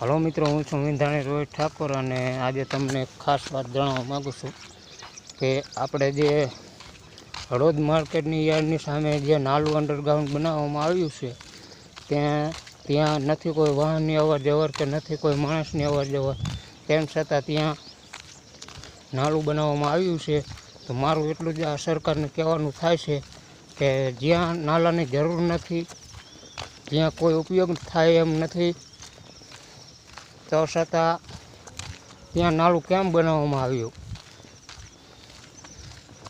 Hello મિત્રો, હું છું વિંધાણી રોહિત ઠાકોર અને આજે તમને ખાસ વાત જણાવવા માગું છું કે આપણે જે હળોદ માર્કેટની યાર્ડની સામે જે નાલું અંડરગ્રાઉન્ડ બનાવવામાં આવ્યું છે, ત્યાં ત્યાં નથી કોઈ વાહનની અવર જવર કે નથી કોઈ માણસની અવર જવર તેમ છતાં ત્યાં નાલું બનાવવામાં આવ્યું છે. તો મારું એટલું જ આ સરકારને કહેવાનું થાય છે કે જ્યાં નાલાની જરૂર નથી જ્યાં કોઈ ઉપયોગ થાય એમ નથી. તો છતાં ત્યાં નાળું કેમ બનાવવામાં આવ્યું?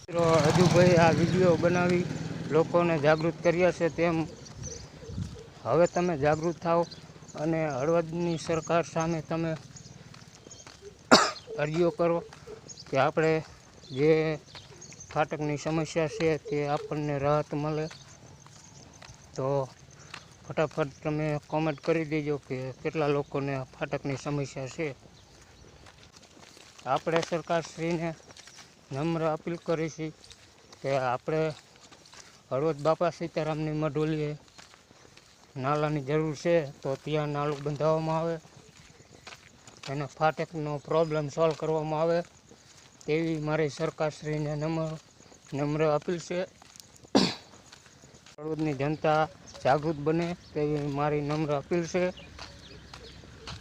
હજુ હજુભાઈ આ વીડિયો બનાવી લોકોને જાગૃત કર્યા છે તેમ હવે તમે જાગૃત થાઓ અને હળવદની સરકાર સામે તમે અરજીઓ કરો કે આપણે જે ફાટકની સમસ્યા છે તે આપણને રાહત મળે તો ફટાફટ તમે કોમેન્ટ કરી દેજો કે કેટલા લોકોને ફાટકની સમસ્યા છે. આપણે સરકારશ્રીને નમ્ર અપીલ કરીશી કે આપણે હળવદ બાપા સીતારામની મઢોલીએ નાલાની જરૂર છે તો ત્યાં નાલું બંધાવવામાં આવે અને ફાટકનો પ્રોબ્લેમ સોલ્વ કરવામાં આવે, તેવી મારી સરકારશ્રીને નમ્ર નમ્ર અપીલ છે. હળવદની જનતા જાગૃત બને તેવી મારી નમ્ર અપીલ છે.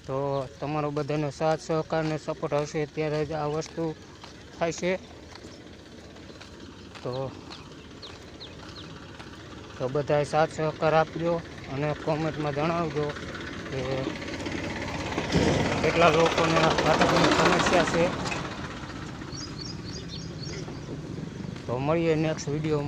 તો તમારો બધાનો સાથ, સહકાર અને સપોર્ટ હશે ત્યારે જ આ વસ્તુ થાય છે. તો તો બધાએ સાથ, સહકાર આપજો અને કોમેન્ટમાં જણાવજો કે કેટલા લોકોને વાતાવરણની સમસ્યા છે. તો મળીએ નેક્સ્ટ વિડીયોમાં